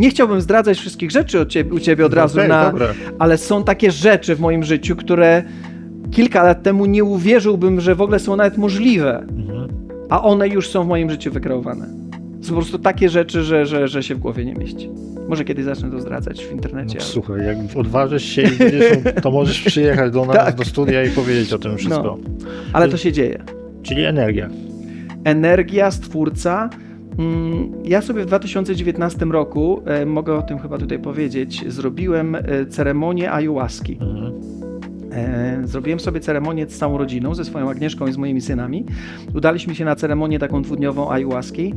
nie chciałbym zdradzać wszystkich rzeczy ciebie, u ciebie od razu, Okej, na, dobra. ale są takie rzeczy w moim życiu, które kilka lat temu nie uwierzyłbym, że w ogóle są nawet możliwe, Mhm. a one już są w moim życiu wykreowane. Są po prostu takie rzeczy, że, że, że się w głowie nie mieści. Może kiedyś zacznę to zdradzać w internecie. No, ale- słuchaj, jak odważysz się i będziesz, to możesz przyjechać do nas Tak. do studia i powiedzieć o tym wszystko. ale to się dzieje. Czyli energia. Energia, stwórca. Mm, Ja sobie w 2019 roku, e, mogę o tym chyba tutaj powiedzieć, zrobiłem e, ceremonię ayahuaski. Mhm. E, Zrobiłem sobie ceremonię z całą rodziną, ze swoją Agnieszką i z moimi synami. Udaliśmy się na ceremonię taką dwudniową ayahuaski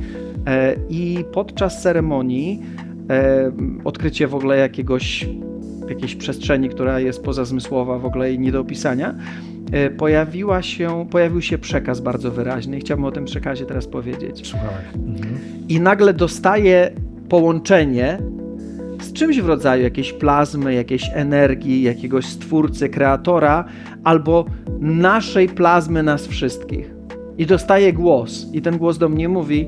i podczas ceremonii odkrycie w ogóle jakiegoś, jakiejś przestrzeni, która jest pozazmysłowa w ogóle i nie do opisania, pojawiła się, pojawił się przekaz bardzo wyraźny i chciałbym o tym przekazie teraz powiedzieć Słuchaj. Mhm. i nagle dostaje połączenie z czymś w rodzaju jakiejś plazmy, jakiejś energii, jakiegoś stwórcy, kreatora, albo naszej plazmy nas wszystkich. I dostaje głos, i ten głos do mnie mówi: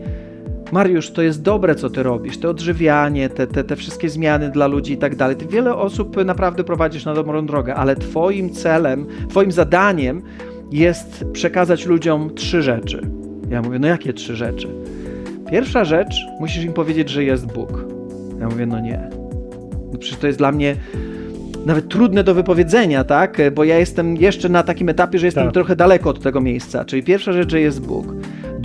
Mariusz, to jest dobre, co ty robisz, to odżywianie, te, te, te wszystkie zmiany dla ludzi i tak dalej. Ty wiele osób naprawdę prowadzisz na dobrą drogę, ale twoim celem, twoim zadaniem jest przekazać ludziom trzy rzeczy. Ja mówię, no jakie trzy rzeczy? Pierwsza rzecz, musisz im powiedzieć, że jest Bóg. Ja mówię, no nie. No przecież to jest dla mnie nawet trudne do wypowiedzenia, tak? Bo ja jestem jeszcze na takim etapie, że jestem Tak. trochę daleko od tego miejsca. Czyli pierwsza rzecz, że jest Bóg.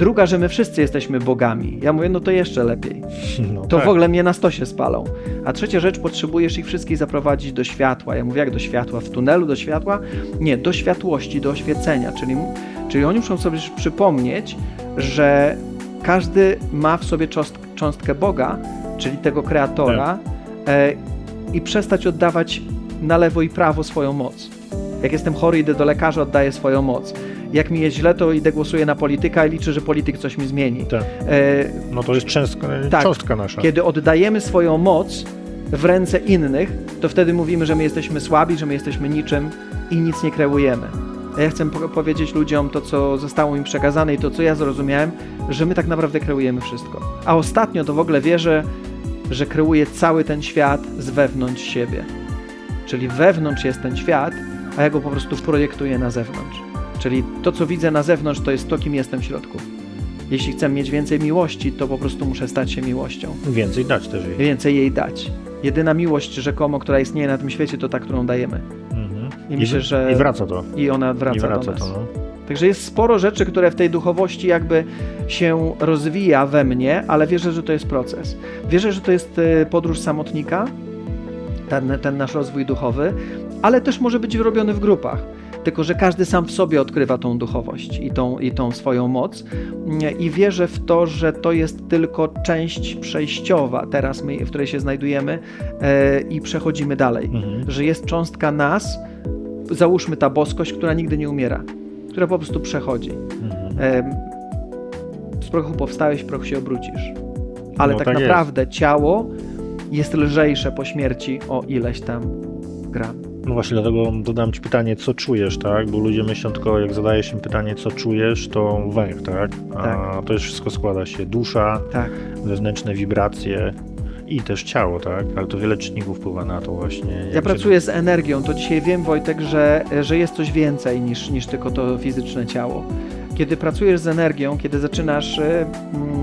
Druga, że my wszyscy jesteśmy bogami. Ja mówię, no to jeszcze lepiej. No To tak. w ogóle mnie na stosie spalą. A trzecia rzecz, potrzebujesz ich wszystkich zaprowadzić do światła. Ja mówię, jak do światła? W tunelu do światła? Nie, do światłości, do oświecenia. Czyli, czyli oni muszą sobie przypomnieć, że każdy ma w sobie cząst, cząstkę Boga, czyli tego kreatora, e, i przestać oddawać na lewo i prawo swoją moc. Jak jestem chory, idę do lekarza, oddaję swoją moc. Jak mi jest źle, to idę głosuję na polityka i liczę, że polityk coś mi zmieni. Tak. E, No to jest cząstka, Tak. cząstka nasza. kiedy oddajemy swoją moc w ręce innych, to wtedy mówimy, że my jesteśmy słabi, że my jesteśmy niczym i nic nie kreujemy. Ja chcę po- powiedzieć ludziom to, co zostało mi przekazane i to, co ja zrozumiałem, że my tak naprawdę kreujemy wszystko. A ostatnio to w ogóle wierzę, że kreuję cały ten świat z wewnątrz siebie. Czyli wewnątrz jest ten świat, a ja go po prostu projektuję na zewnątrz. Czyli to, co widzę na zewnątrz, to jest to, kim jestem w środku. Jeśli chcę mieć więcej miłości, to po prostu muszę stać się miłością Więcej dać też jej. więcej jej dać. Jedyna miłość rzekomo, która istnieje na tym świecie, to ta, którą dajemy. Mhm. I myślę, że- I wraca to. I ona wraca, I wraca do nas. to, no. Także jest sporo rzeczy, które w tej duchowości jakby się rozwija we mnie, ale wierzę, że to jest proces. Wierzę, że to jest e, podróż samotnika, ten, ten nasz rozwój duchowy, ale też może być robiony w grupach. Tylko, że każdy sam w sobie odkrywa tą duchowość i tą, i tą swoją moc. I wierzę w to, że to jest tylko część przejściowa, teraz my, w której się znajdujemy, e, i przechodzimy dalej. Mhm. Że jest cząstka nas, załóżmy ta boskość, która nigdy nie umiera, która po prostu przechodzi. Mhm. Em, Z prochu powstałeś, w proch się obrócisz. Ale No tak, tak jest. naprawdę ciało jest lżejsze po śmierci o ileś tam gram. No właśnie, dlatego dodam Ci pytanie, co czujesz, tak? Bo ludzie myślą tylko, jak zadajesz im pytanie, co czujesz, to węch, tak? A Tak. to już wszystko składa się dusza, Tak. wewnętrzne wibracje i też ciało, tak? Ale to wiele czynników wpływa na to właśnie. Ja się- pracuję z energią, to dzisiaj wiem, Wojtek, że, że jest coś więcej niż, niż tylko to fizyczne ciało. Kiedy pracujesz z energią, kiedy zaczynasz y,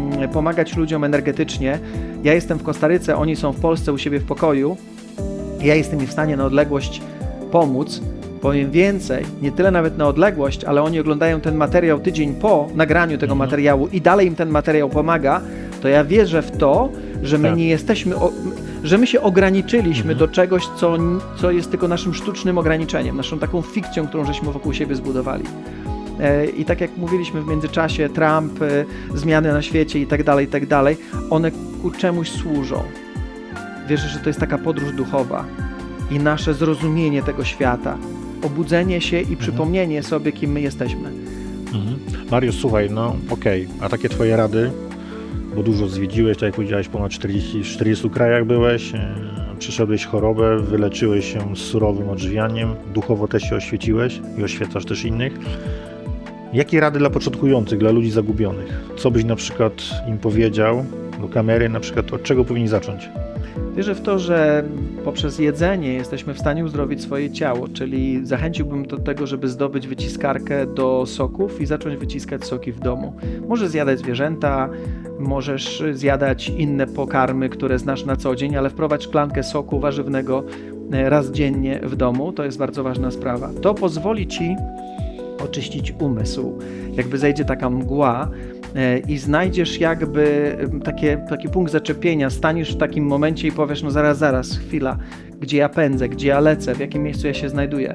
mm, pomagać ludziom energetycznie, ja jestem w Kostaryce, oni są w Polsce u siebie w pokoju, ja jestem w stanie na odległość pomóc. Powiem więcej, nie tyle nawet na odległość, ale oni oglądają ten materiał tydzień po nagraniu tego Mhm. materiału i dalej im ten materiał pomaga, to ja wierzę w to, że my Tak. nie jesteśmy, że my się ograniczyliśmy Mhm. do czegoś, co, co jest tylko naszym sztucznym ograniczeniem, naszą taką fikcją, którą żeśmy wokół siebie zbudowali. E, I tak jak mówiliśmy w międzyczasie, Trump, e, zmiany na świecie i tak dalej, i tak dalej, one ku czemuś służą. Wierzę, że to jest taka podróż duchowa i nasze zrozumienie tego świata, obudzenie się i przypomnienie sobie, kim my jesteśmy. Mhm. Mariusz, słuchaj, no okej, a takie Twoje rady, bo dużo zwiedziłeś, tak jak powiedziałeś, ponad 40, 40 krajach byłeś, e, przeszedłeś chorobę, wyleczyłeś się z surowym odżywianiem, duchowo też się oświeciłeś i oświecasz też innych. Jakie rady dla początkujących, dla ludzi zagubionych? Co byś na przykład im powiedział do kamery, na przykład od czego powinni zacząć? Wierzę w to, że poprzez jedzenie jesteśmy w stanie uzdrowić swoje ciało, czyli zachęciłbym do tego, żeby zdobyć wyciskarkę do soków i zacząć wyciskać soki w domu. Możesz zjadać zwierzęta, możesz zjadać inne pokarmy, które znasz na co dzień, ale wprowadź szklankę soku warzywnego e, raz dziennie w domu, to jest bardzo ważna sprawa. To pozwoli ci oczyścić umysł. Jakby zejdzie taka mgła i znajdziesz jakby takie, taki punkt zaczepienia, staniesz w takim momencie i powiesz, no zaraz, zaraz, chwila, gdzie ja pędzę, gdzie ja lecę, w jakim miejscu ja się znajduję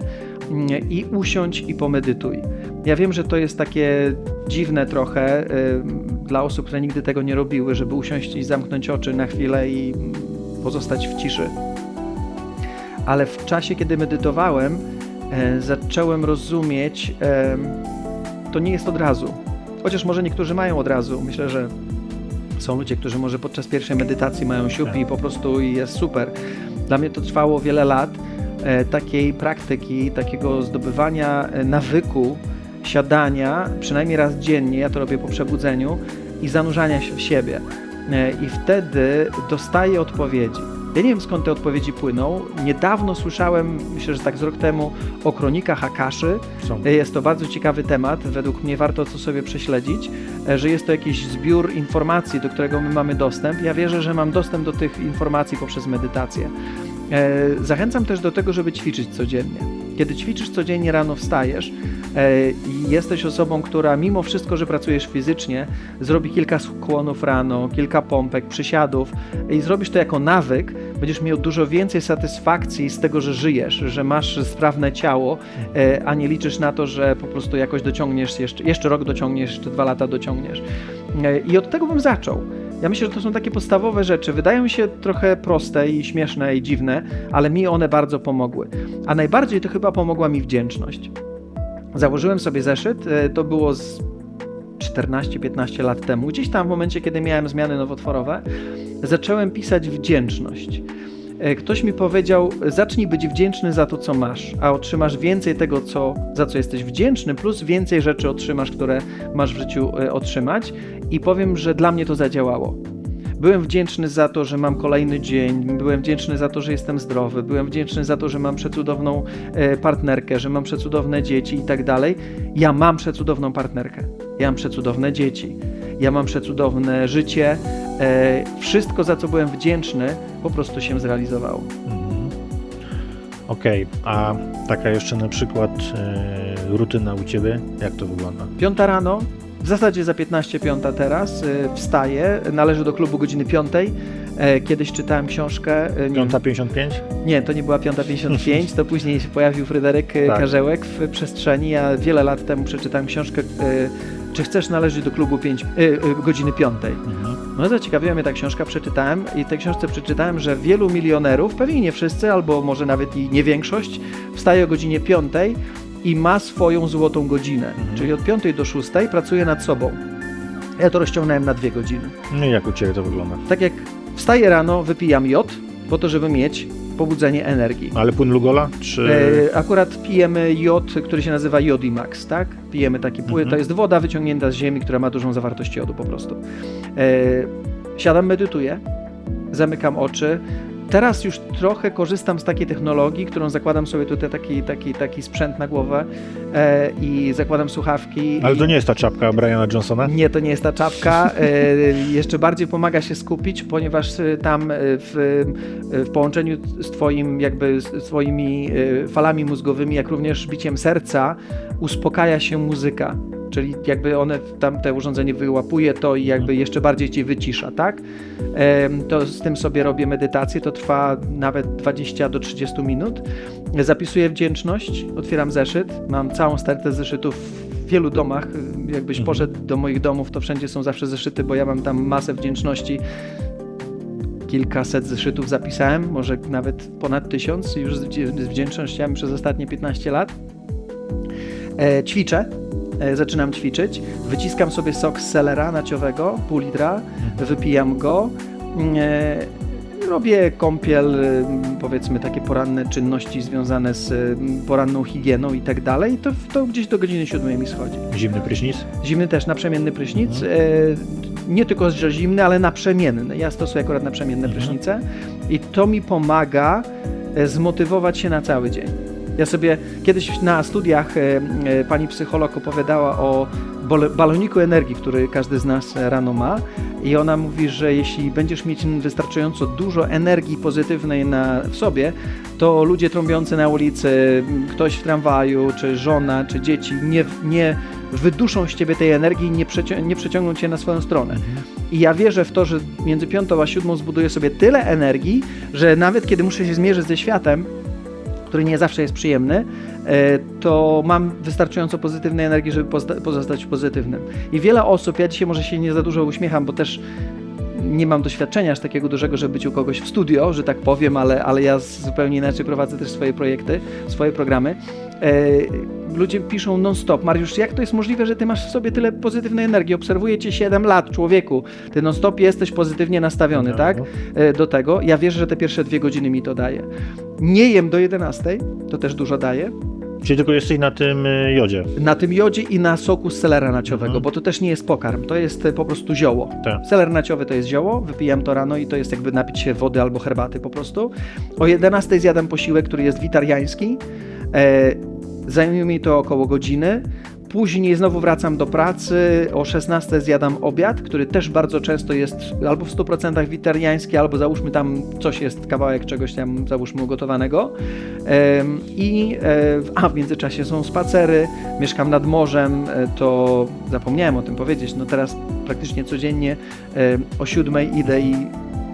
Mm, i usiądź i pomedytuj. Ja wiem, że to jest takie dziwne trochę y, dla osób, które nigdy tego nie robiły, żeby usiąść i zamknąć oczy na chwilę i pozostać w ciszy. Ale w czasie, kiedy medytowałem, e, zacząłem rozumieć, e, to nie jest od razu. Chociaż może niektórzy mają od razu. Myślę, że są ludzie, którzy może podczas pierwszej medytacji mają siup i po prostu jest super. Dla mnie to trwało wiele lat e, takiej praktyki, takiego zdobywania e, nawyku siadania przynajmniej raz dziennie, ja to robię po przebudzeniu i zanurzania się w siebie. E, I wtedy dostaję odpowiedzi. Ja nie wiem skąd te odpowiedzi płyną. Niedawno słyszałem, myślę, że tak z rok temu, o kronikach Akaszy. Są. Jest to bardzo ciekawy temat. Według mnie warto to sobie prześledzić, e, że jest to jakiś zbiór informacji, do którego my mamy dostęp. Ja wierzę, że mam dostęp do tych informacji poprzez medytację. E, Zachęcam też do tego, żeby ćwiczyć codziennie. Kiedy ćwiczysz codziennie rano, wstajesz e, i jesteś osobą, która mimo wszystko, że pracujesz fizycznie, zrobi kilka skłonów rano, kilka pompek, przysiadów i zrobisz to jako nawyk, będziesz miał dużo więcej satysfakcji z tego, że żyjesz, że masz sprawne ciało, e, a nie liczysz na to, że po prostu jakoś dociągniesz jeszcze, jeszcze rok dociągniesz, jeszcze dwa lata dociągniesz. E, I od tego bym zaczął. Ja myślę, że to są takie podstawowe rzeczy. Wydają się trochę proste i śmieszne i dziwne, ale mi one bardzo pomogły. A najbardziej to chyba pomogła mi wdzięczność. Założyłem sobie zeszyt, e, to było z 14-15 lat temu. Gdzieś tam w momencie, kiedy miałem zmiany nowotworowe, zacząłem pisać wdzięczność. E, Ktoś mi powiedział, zacznij być wdzięczny za to, co masz, a otrzymasz więcej tego, co, za co jesteś wdzięczny, plus więcej rzeczy otrzymasz, które masz w życiu e, otrzymać. I powiem, że dla mnie to zadziałało. Byłem wdzięczny za to, że mam kolejny dzień, byłem wdzięczny za to, że jestem zdrowy, byłem wdzięczny za to, że mam przecudowną e, partnerkę, że mam przecudowne dzieci i tak dalej. Ja mam przecudowną partnerkę, ja mam przecudowne dzieci, ja mam przecudowne życie. E, wszystko, za co byłem wdzięczny, po prostu się zrealizowało. Mhm. Okej, a taka jeszcze na przykład e, rutyna u Ciebie, jak to wygląda? Piąta rano, w zasadzie za 15 piąta teraz, y, wstaję, należę do klubu godziny 5. E, Kiedyś czytałem książkę. e, wiem, 5.55? Nie, to nie była 5.55, to później się pojawił Fryderyk e, Tak. Karzełek w przestrzeni. Ja wiele lat temu przeczytałem książkę e, Czy chcesz należeć do klubu 5, e, e, godziny 5? Mhm. No zaciekawiła mnie ta książka, przeczytałem i w tej książce przeczytałem, że wielu milionerów, pewnie nie wszyscy, albo może nawet i nie większość, wstaje o godzinie 5 i ma swoją złotą godzinę. Mhm. Czyli od 5 do 6 pracuje nad sobą. Ja to rozciągnąłem na dwie godziny. No i jak u Ciebie to wygląda? Tak jak wstaję rano, wypijam jod, po to, żeby mieć pobudzenie energii. Ale płyn Lugola? Czy... E, akurat pijemy jod, który się nazywa Jodimax, tak? Pijemy taki płyn, Mhm. to jest woda wyciągnięta z ziemi, która ma dużą zawartość jodu po prostu. E, siadam, medytuję, zamykam oczy. Teraz już trochę korzystam z takiej technologii, którą zakładam sobie tutaj taki, taki, taki sprzęt na głowę e, i zakładam słuchawki. Ale i... to nie jest ta czapka Briana Johnsona? Nie, to nie jest ta czapka. E, jeszcze bardziej pomaga się skupić, ponieważ e, tam e, w, e, w połączeniu z twoim, jakby e, falami mózgowymi, jak również biciem serca, uspokaja się muzyka. Czyli jakby one, tam te urządzenie wyłapuje to i jakby jeszcze bardziej cię wycisza, tak? To z tym sobie robię medytację, to trwa nawet 20 do 30 minut. Zapisuję wdzięczność, otwieram zeszyt, mam całą stertę zeszytów w wielu domach. Jakbyś Mhm. poszedł do moich domów, to wszędzie są zawsze zeszyty, bo ja mam tam masę wdzięczności. Kilkaset zeszytów zapisałem, może nawet ponad tysiąc już z wdzięcznościami przez ostatnie 15 lat. E, ćwiczę, zaczynam ćwiczyć, wyciskam sobie sok z selera naciowego, pół litra, wypijam go, e, robię kąpiel, e, powiedzmy takie poranne czynności związane z e, poranną higieną i tak dalej, to, to gdzieś do godziny 7 mi schodzi. Zimny prysznic? Zimny też naprzemienny prysznic. Mhm. E, nie tylko że zimny, ale naprzemienny. Ja stosuję akurat naprzemienne Mhm. prysznice i to mi pomaga e, zmotywować się na cały dzień. Ja sobie kiedyś na studiach e, e, pani psycholog opowiadała o baloniku energii, który każdy z nas rano ma i ona mówi, że jeśli będziesz mieć wystarczająco dużo energii pozytywnej na, w sobie, to ludzie trąbiący na ulicy, ktoś w tramwaju, czy żona, czy dzieci nie, nie wyduszą z ciebie tej energii i nie, przeci- nie przeciągną cię na swoją stronę. I ja wierzę w to, że między piątą a siódmą zbuduję sobie tyle energii, że nawet kiedy muszę się zmierzyć ze światem, który nie zawsze jest przyjemny, e, to mam wystarczająco pozytywnej energii, żeby pozostać pozytywnym. I wiele osób, ja dzisiaj może się nie za dużo uśmiecham, bo też nie mam doświadczenia aż takiego dużego, żeby być u kogoś w studio, że tak powiem, ale, ale ja zupełnie inaczej prowadzę też swoje projekty, swoje programy. E, ludzie piszą non-stop, Mariusz, jak to jest możliwe, że ty masz w sobie tyle pozytywnej energii? Obserwuję cię 7 lat, człowieku. Ty non-stop jesteś pozytywnie nastawiony, No. tak? E, do tego. Ja wierzę, że te pierwsze dwie godziny mi to daje. Nie jem do 11, to też dużo daje. Czyli tylko jesteś na tym y, jodzie. Na tym jodzie i na soku z selera naciowego, Mhm. bo to też nie jest pokarm, to jest e, po prostu zioło. Tak. Seler naciowy to jest zioło, wypijam to rano i to jest jakby napić się wody albo herbaty po prostu. O 11 zjadam posiłek, który jest witariański. E, zajmuje mi to około godziny. Później znowu wracam do pracy, o 16 zjadam obiad, który też bardzo często jest albo w 100% witariański, albo załóżmy tam coś jest, kawałek czegoś tam załóżmy ugotowanego. I e, a w międzyczasie są spacery, mieszkam nad morzem, e, to zapomniałem o tym powiedzieć. No teraz praktycznie codziennie e, o 7 idę i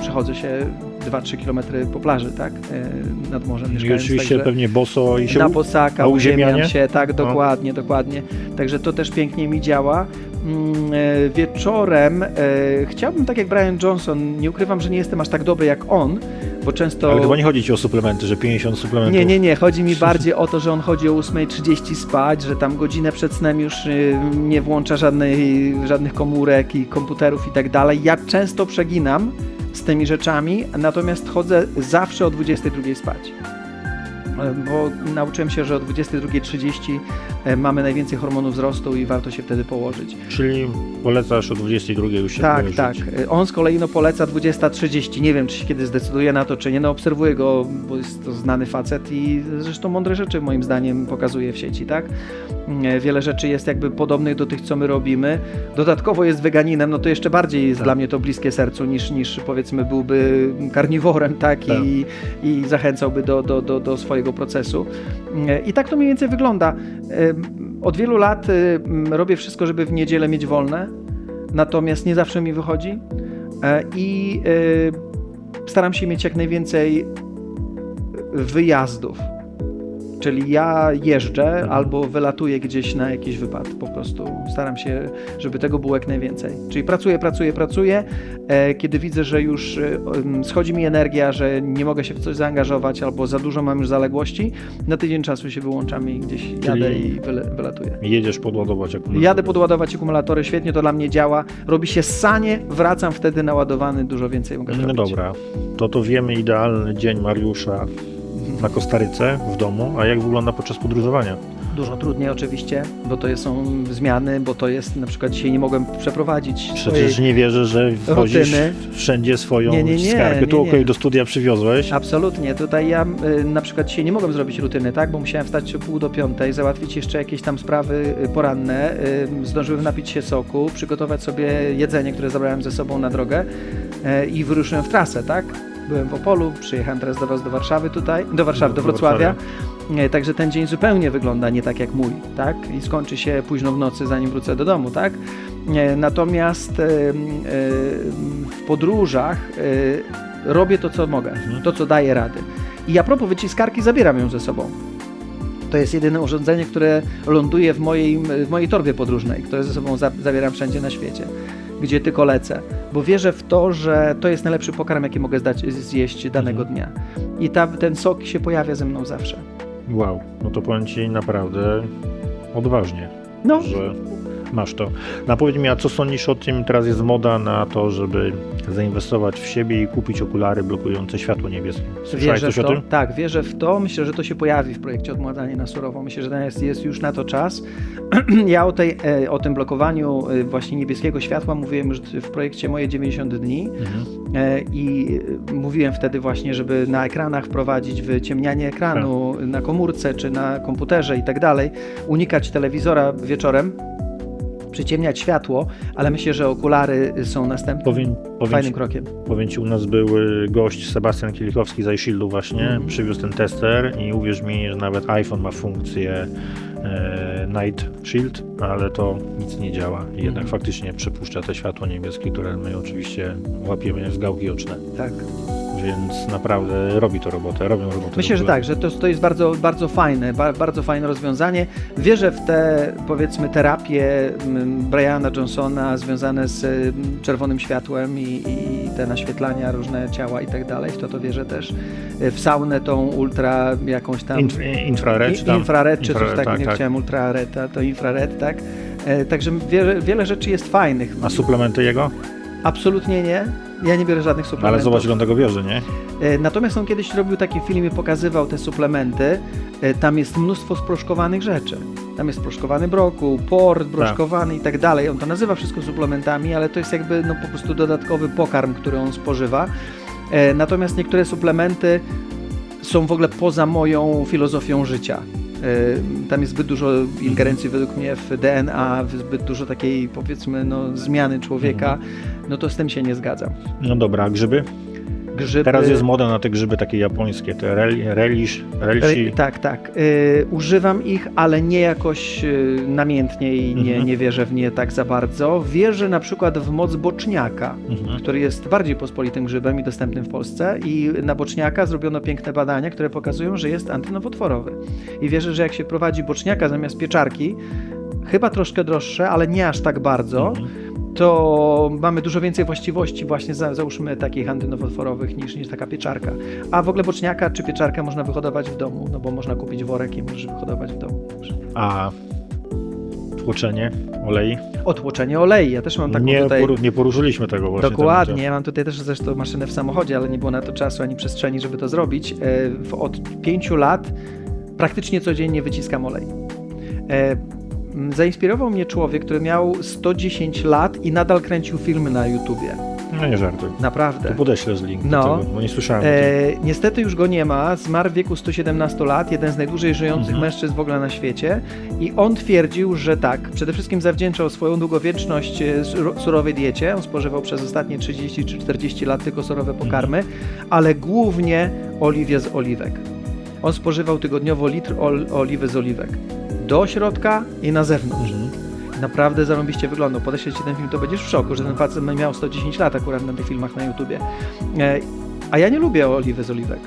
przechodzę się 2-3 km po plaży, tak? E, Nad morzem I mieszkając. oczywiście także pewnie boso i się na posaka, uziemiam się, tak, No. dokładnie, dokładnie. Także to też pięknie mi działa. Mm, e, Wieczorem e, chciałbym, tak jak Brian Johnson, nie ukrywam, że nie jestem aż tak dobry jak on, bo często... Ale chyba nie chodzi ci o suplementy, że 50 suplementów. Nie, nie, nie. Chodzi mi bardziej o to, że on chodzi o 8.30 spać, że tam godzinę przed snem już y, nie włącza żadnej, żadnych komórek i komputerów i tak dalej. Ja często przeginam z tymi rzeczami, natomiast chodzę zawsze o 22.00 spać. E, Bo nauczyłem się, że o 22.30 e, mamy najwięcej hormonów wzrostu i warto się wtedy położyć. Czyli polecasz o 22 już się Tak, tak. Y, On z kolei no, poleca 20.30. Nie wiem, czy się kiedy zdecyduje na to, czy nie. No, obserwuję go, bo jest to znany facet i zresztą mądre rzeczy moim zdaniem pokazuje w sieci, tak? Y, Wiele rzeczy jest jakby podobnych do tych, co my robimy. Dodatkowo jest weganinem, no to jeszcze bardziej jest Tak. dla mnie to bliskie sercu niż, niż powiedzmy byłby karniworem, tak? Tak. I, i zachęcałby do, do, do, do swojego procesu. Y, I tak to mniej więcej wygląda. Y, Od wielu lat y, robię wszystko, żeby w niedzielę mieć wolne natomiast nie zawsze mi wychodzi E, i e, staram się mieć jak najwięcej wyjazdów. Czyli ja jeżdżę Mhm. albo wylatuję gdzieś na jakiś wypad po prostu. Staram się, żeby tego było jak najwięcej. Czyli pracuję, pracuję, pracuję. E, kiedy widzę, że już e, schodzi mi energia, że nie mogę się w coś zaangażować albo za dużo mam już zaległości, na tydzień czasu się wyłączam i gdzieś jadę i wylatuję. Jedziesz podładować akumulator. Jadę podładować akumulatory, świetnie to dla mnie działa. Robi się sanie, wracam wtedy naładowany, dużo więcej mogę No zrobić. dobra, to to wiemy idealny dzień Mariusza na Kostaryce w domu, a jak wygląda podczas podróżowania? Dużo trudniej oczywiście, bo to są zmiany, bo to jest na przykład dzisiaj nie mogłem przeprowadzić Przecież nie wierzę, że wozisz rutyny. wszędzie swoją Nie, nie, nie, skargę. nie, Tu okej, nie. do studia przywiozłeś. Absolutnie. Tutaj ja y, na przykład dzisiaj nie mogłem zrobić rutyny, tak? Bo musiałem wstać o pół do piątej, załatwić jeszcze jakieś tam sprawy y, poranne, y, zdążyłem napić się soku, przygotować sobie jedzenie, które zabrałem ze sobą na drogę y, i wyruszyłem w trasę, tak? Byłem w Opolu, przyjechałem teraz do Was do Warszawy tutaj, do Warszawy, do Do Wrocławia. E, Także ten dzień zupełnie wygląda nie tak jak mój, tak? I skończy się późno w nocy, zanim wrócę do domu, tak? E, Natomiast w podróżach e, robię to, co mogę, Mhm. to, co daję rady. I a propos wyciskarki, zabieram ją ze sobą. To jest jedyne urządzenie, które ląduje w mojej, w mojej torbie podróżnej, które ze sobą za, zabieram wszędzie na świecie, gdzie tylko lecę. Bo wierzę w to, że to jest najlepszy pokarm, jaki mogę zdać, zjeść danego Mhm. dnia. I ta, ten sok się pojawia ze mną zawsze. Wow, no to powiem Ci naprawdę odważnie, No, że masz to. No powiedz mi, a co sądzisz o tym, teraz jest moda na to, żeby zainwestować w siebie i kupić okulary blokujące światło niebieskie. Słyszałeś Wierzę coś o tym? Tak, wierzę w to. Myślę, że to się pojawi w projekcie Odmładzanie na surowo. Myślę, że jest, jest już na to czas. ja o, tej, e, o tym blokowaniu e, właśnie niebieskiego światła mówiłem już w projekcie Moje 90 dni Mhm. e, i mówiłem wtedy właśnie, żeby na ekranach wprowadzić wyciemnianie ekranu Tak. na komórce czy na komputerze i tak dalej, unikać telewizora wieczorem, przyciemniać światło, ale myślę, że okulary są następnym Powiem, powiem, fajnym ci, krokiem. powiem ci, u nas był y, gość Sebastian Kielikowski z iShieldu właśnie, Mhm. przywiózł ten tester i uwierz mi, że nawet iPhone ma funkcję e, Night Shield, ale to nic nie działa jednak Mhm. faktycznie przepuszcza te światło niebieskie, które my oczywiście łapiemy w gałki oczne, Tak. Więc naprawdę robi to robotę, robią robotę. Myślę, że tak, że to, to jest bardzo, bardzo fajne, ba, bardzo fajne rozwiązanie. Wierzę w te, powiedzmy, terapie mm, Briana Johnsona związane z mm, czerwonym światłem i, i te naświetlania różne ciała i tak dalej. W to to wierzę też. Y, W saunę tą ultra jakąś tam... Inf, infrared, czy tam, infrared, czy coś infrared, takiego, tak, nie tak. chciałem ultrared, to infrared, tak? E, Także wiele, wiele rzeczy jest fajnych. A suplementy jego? Absolutnie nie. Ja nie biorę żadnych No, suplementów. ale zobacz, ile on tego bierze, nie? E, Natomiast on kiedyś robił taki film i pokazywał te suplementy. E, Tam jest mnóstwo sproszkowanych rzeczy. Tam jest sproszkowany brokuł, port broszkowany i tak dalej. On to nazywa wszystko suplementami, ale to jest jakby no, po prostu dodatkowy pokarm, który on spożywa. E, Natomiast niektóre suplementy są w ogóle poza moją filozofią życia. Tam jest zbyt dużo ingerencji według mnie w DNA, zbyt dużo takiej powiedzmy no, zmiany człowieka. No to z tym się nie zgadzam. No dobra, a grzyby? Grzyby... Teraz jest moda na te grzyby takie japońskie, te rel, relish, relsi. E, Tak, tak. Y, używam ich, ale nie jakoś y, namiętnie i nie, Mhm. nie wierzę w nie tak za bardzo. Wierzę na przykład w moc boczniaka, Mhm. który jest bardziej pospolitym grzybem i dostępnym w Polsce. I na boczniaka zrobiono piękne badania, które pokazują, że jest antynowotworowy. I wierzę, że jak się prowadzi boczniaka zamiast pieczarki, chyba troszkę droższe, ale nie aż tak bardzo, Mhm. To mamy dużo więcej właściwości właśnie za, załóżmy takich antynowotworowych niż, niż taka pieczarka. A w ogóle boczniaka czy pieczarkę można wyhodować w domu, no bo można kupić worek i możesz wyhodować w domu. A tłoczenie olei? Otłoczenie olei, ja też mam taką nie, tutaj... poru, nie poruszyliśmy tego właśnie. Dokładnie, ja mam tutaj też zresztą maszynę w samochodzie, ale nie było na to czasu ani przestrzeni, żeby to zrobić. E, Od pięciu lat praktycznie codziennie wyciskam olej. E, m, Zainspirował mnie człowiek, który miał 110 lat i nadal kręcił filmy na YouTubie. No nie żartuj. Naprawdę. To podeślę z link No. tego, bo nie słyszałem. E, niestety już go nie ma. Zmarł w wieku 117 lat, jeden z najdłużej żyjących Mhm. mężczyzn w ogóle na świecie. I on twierdził, że tak, przede wszystkim zawdzięczał swoją długowieczność e, sur- surowej diecie. On spożywał przez ostatnie 30 czy 40 lat tylko surowe pokarmy, ale głównie oliwie z oliwek. On spożywał tygodniowo litr ol- oliwy z oliwek. Do środka i na zewnątrz. Mhm. Naprawdę zarąbiście wyglądał. Podeślę ci ten film, to będziesz w szoku, że ten facet miał 110 lat akurat na tych filmach na YouTubie. E, A ja nie lubię oliwy z oliwek.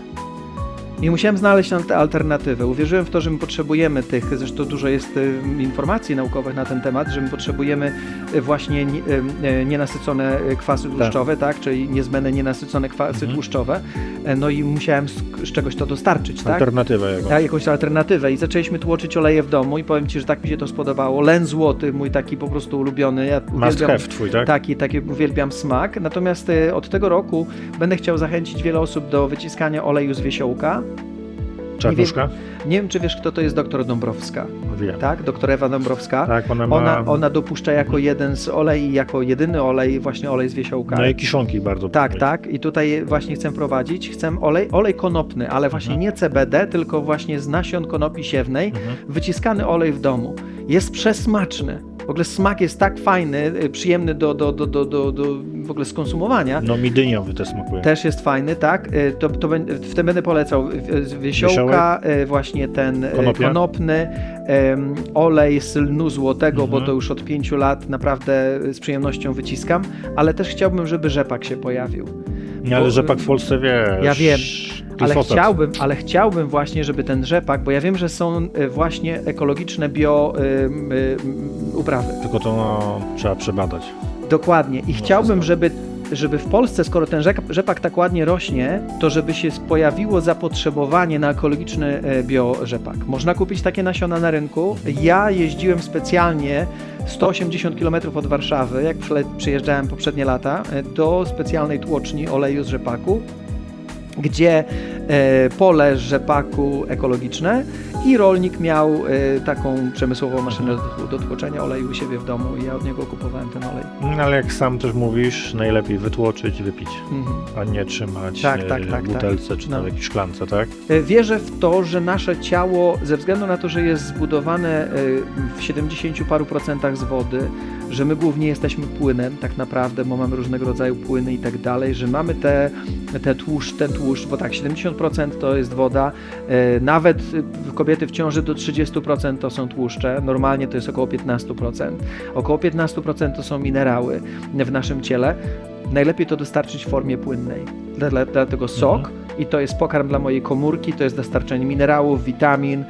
I musiałem znaleźć na tę alternatywę. Uwierzyłem w to, że my potrzebujemy tych, zresztą dużo jest e, informacji naukowych na ten temat, że my potrzebujemy e, właśnie nie- e, nienasycone kwasy tłuszczowe, tak. czyli niezbędne nienasycone kwasy Mhm. tłuszczowe. E, No i musiałem z, z czegoś to dostarczyć, tak? Alternatywę jego. Tak, jakąś alternatywę i zaczęliśmy tłoczyć oleje w domu i powiem Ci, że tak mi się to spodobało. Len złoty, mój taki po prostu ulubiony. Ja Must have twój, tak? Taki, taki uwielbiam smak. Natomiast y, od tego roku będę chciał zachęcić wiele osób do wyciskania oleju z wiesiołka. Czarnuszka? Nie wiem, czy wiesz, kto to jest doktor Dąbrowska. Wiem. Tak, doktor Ewa Dąbrowska. Tak, ona ma... Ona, ona dopuszcza jako jeden z olej, jako jedyny olej, właśnie olej z wiesiołka. No i kiszonki bardzo Tak, tak. I tutaj właśnie chcę prowadzić. Chcę olej, olej konopny, ale właśnie Mhm. nie CBD, tylko właśnie z nasion konopi siewnej. Mhm. Wyciskany olej w domu. Jest przesmaczny. W ogóle smak jest tak fajny, y, przyjemny do, do, do, do, do, do w ogóle skonsumowania. No mi dyniowy też smakuje. Też jest fajny, tak? Y, To, to bę- w tym będę polecał z wiesiołka, y, właśnie ten Konopia? konopny, em, olej z lnu złotego, bo Mhm. to już od pięciu lat naprawdę z przyjemnością wyciskam, ale też chciałbym, żeby rzepak się pojawił. Nie, ale bo- rzepak w Polsce wiesz. Ja wiem, Ale chciałbym, ale chciałbym właśnie, żeby ten rzepak, bo ja wiem, że są y, właśnie ekologiczne bio y, y, uprawy. Tylko to no, trzeba przebadać. Dokładnie. I No, chciałbym, żeby żeby w Polsce, skoro ten rzepak tak ładnie rośnie, to żeby się pojawiło zapotrzebowanie na ekologiczny e, biorzepak. Można kupić takie nasiona na rynku. Ja jeździłem specjalnie 180 km od Warszawy, jak przyjeżdżałem poprzednie lata, e, do specjalnej tłoczni oleju z rzepaku, gdzie e, pole rzepaku ekologiczne i rolnik miał e, taką przemysłową maszynę do, tłoczenia oleju u siebie w domu i ja od niego kupowałem ten olej. No, ale jak sam też mówisz, najlepiej wytłoczyć wypić, Mhm. a nie trzymać Tak, e, tak, tak, butelce czy tam No. w jakiejś szklance, tak? Wierzę w to, że nasze ciało, ze względu na to, że jest zbudowane w 70 paru procentach z wody, że my głównie jesteśmy płynem tak naprawdę, bo mamy różnego rodzaju płyny i tak dalej, że mamy te, te tłuszcz, ten tłuszcz, bo tak, 70% to jest woda, e, nawet e, kobiety w ciąży do 30% to są tłuszcze, normalnie to jest około 15%. Około 15% to są minerały w naszym ciele. Najlepiej to dostarczyć w formie płynnej. Dla- dla- Dlatego sok i to jest pokarm dla mojej komórki, to jest dostarczenie minerałów, witamin,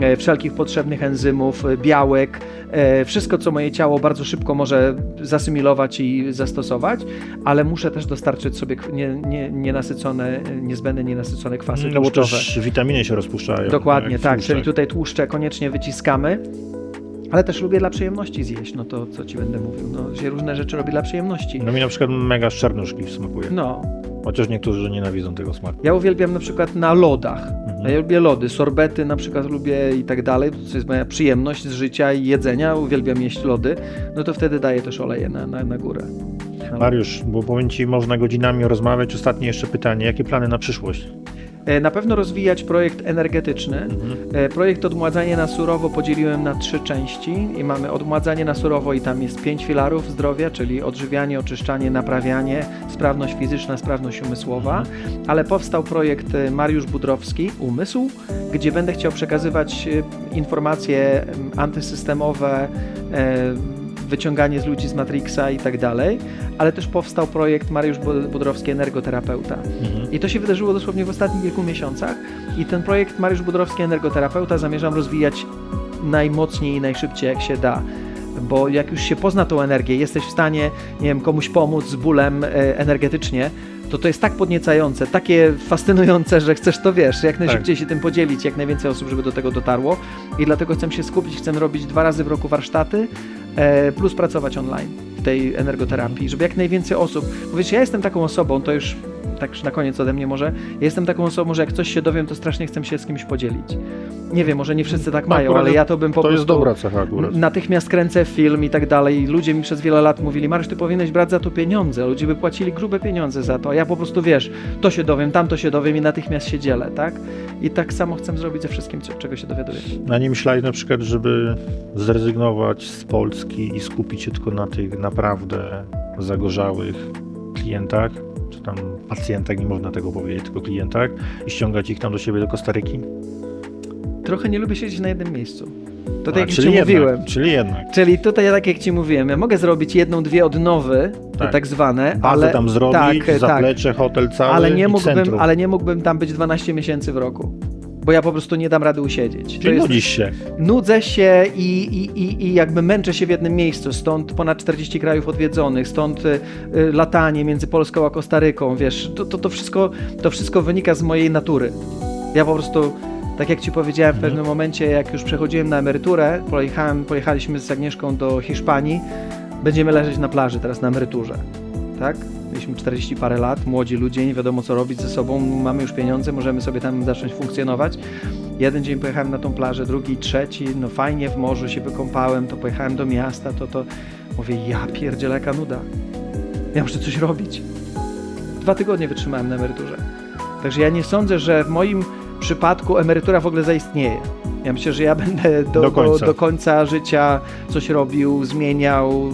e, wszelkich potrzebnych enzymów, e, białek, e, wszystko co moje ciało bardzo szybko może zasymilować i zastosować, ale muszę też dostarczyć sobie nie, nie, nienasycone, niezbędne nienasycone kwasy No bo tłuszczowe. też witaminy się rozpuszczają. Dokładnie, jak w tak. Czyli tutaj tłuszcze koniecznie wyciskamy. Ale też lubię dla przyjemności zjeść, no to co ci będę mówił. No, się różne rzeczy robi dla przyjemności. No mi na przykład mega szczernuszki smakuje. No, Chociaż niektórzy nienawidzą tego smaku. ja uwielbiam na przykład na lodach. Mhm. Ja lubię lody, sorbety na przykład lubię i tak dalej. To jest moja przyjemność z życia i jedzenia. Uwielbiam jeść lody. No to wtedy daję też oleje na, na, na górę. Mariusz, bo powiem Ci, można godzinami rozmawiać. Ostatnie jeszcze pytanie. Jakie plany na przyszłość? E, Na pewno rozwijać projekt energetyczny. Mhm. E, Projekt odmładzanie na surowo podzieliłem na trzy części i mamy odmładzanie na surowo i tam jest pięć filarów zdrowia, czyli odżywianie, oczyszczanie, naprawianie, sprawność fizyczna, sprawność umysłowa, ale powstał projekt e, Mariusz Budrowski, Umysł, gdzie będę chciał przekazywać informacje em, antysystemowe, wyciąganie z ludzi z Matrixa i tak dalej, ale też powstał projekt Mariusz Bu- Budrowski, energoterapeuta. Mhm. I to się wydarzyło dosłownie w ostatnich kilku miesiącach. I ten projekt Mariusz Budrowski Energoterapeuta zamierzam rozwijać najmocniej i najszybciej jak się da. Bo jak już się pozna tą energię, jesteś w stanie, nie wiem, komuś pomóc z bólem e, energetycznie, to to jest tak podniecające, takie fascynujące, że chcesz to wiesz, jak najszybciej się tym podzielić, jak najwięcej osób, żeby do tego dotarło. I dlatego chcę się skupić, chcę robić dwa razy w roku warsztaty, e, plus pracować online w tej energoterapii, żeby jak najwięcej osób. Bo wiecie, ja jestem taką osobą, to już tak już na koniec ode mnie może, ja jestem taką osobą, że jak coś się dowiem, to strasznie chcę się z kimś podzielić. Nie wiem, może nie wszyscy tak mają, akurat ale ja to bym po To prostu... jest dobra cecha akurat. Natychmiast kręcę film i tak dalej. Ludzie mi przez wiele lat mówili, Mariusz, ty powinieneś brać za to pieniądze. Ludzie by płacili grube pieniądze za to. A ja po prostu, wiesz, to się dowiem, tamto się dowiem i natychmiast się dzielę, tak? I tak samo chcę zrobić ze wszystkim, czego się dowiaduję. A nie myślałeś na przykład, żeby zrezygnować z Polski i skupić się tylko na tych naprawdę zagorzałych klientach, czy tam pacjentach, nie można tego powiedzieć, tylko klientach i ściągać ich tam do siebie do Kostaryki? Trochę nie lubię siedzieć na jednym miejscu. To tak A, jak czyli ci jednak, mówiłem. Czyli jednak. Czyli tutaj, tak jak ci mówiłem, ja mogę zrobić jedną, dwie odnowy, Tak. tak, zwane, Bazę ale, tam zrobić, tak, tak, zaplecze, hotel cały ale, nie mógłbym, centrum. ale nie mógłbym tam być 12 miesięcy w roku. Bo ja po prostu nie dam rady usiedzieć. To Czyli jest- nudzisz się. nudzę się i, i, i, i jakby męczę się w jednym miejscu, stąd ponad 40 krajów odwiedzonych, stąd y, y, latanie między Polską a Kostaryką, wiesz, to, to, to, wszystko, to wszystko wynika z mojej natury. Ja po prostu, tak jak Ci powiedziałem w Mhm. pewnym momencie, jak już przechodziłem na emeryturę, pojechałem, pojechaliśmy z Agnieszką do Hiszpanii, będziemy leżeć na plaży teraz na emeryturze, tak? Mieliśmy 40 parę lat, młodzi ludzie, nie wiadomo co robić ze sobą, mamy już pieniądze, możemy sobie tam zacząć funkcjonować. Jeden dzień pojechałem na tą plażę, drugi, trzeci, no fajnie w morzu się wykąpałem, to pojechałem do miasta, to to mówię, ja pierdzielę jaka nuda. Ja muszę coś robić. Dwa tygodnie wytrzymałem na emeryturze. Także ja nie sądzę, że w moim przypadku emerytura w ogóle zaistnieje. Ja myślę, że ja będę do, Do do, końca. do, końca życia coś robił, zmieniał,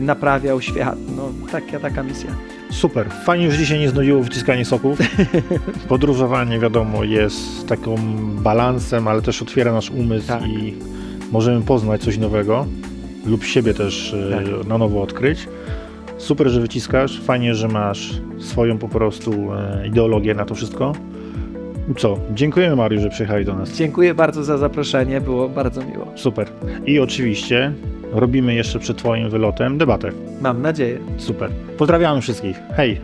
naprawiał świat. No taka, taka misja. Super. Fajnie, że dzisiaj nie znudziło wyciskanie soków. Podróżowanie, wiadomo, jest taką balansem, ale też otwiera nasz umysł Tak. i możemy poznać coś nowego lub siebie też e, Tak. na nowo odkryć. Super, że wyciskasz. Fajnie, że masz swoją po prostu e, ideologię na to wszystko. Co? Dziękujemy Mariusz, że przyjechali do nas. Dziękuję bardzo za zaproszenie, było bardzo miło. Super. I oczywiście robimy jeszcze przed Twoim wylotem debatę. Mam nadzieję. Super. Pozdrawiamy wszystkich. Hej!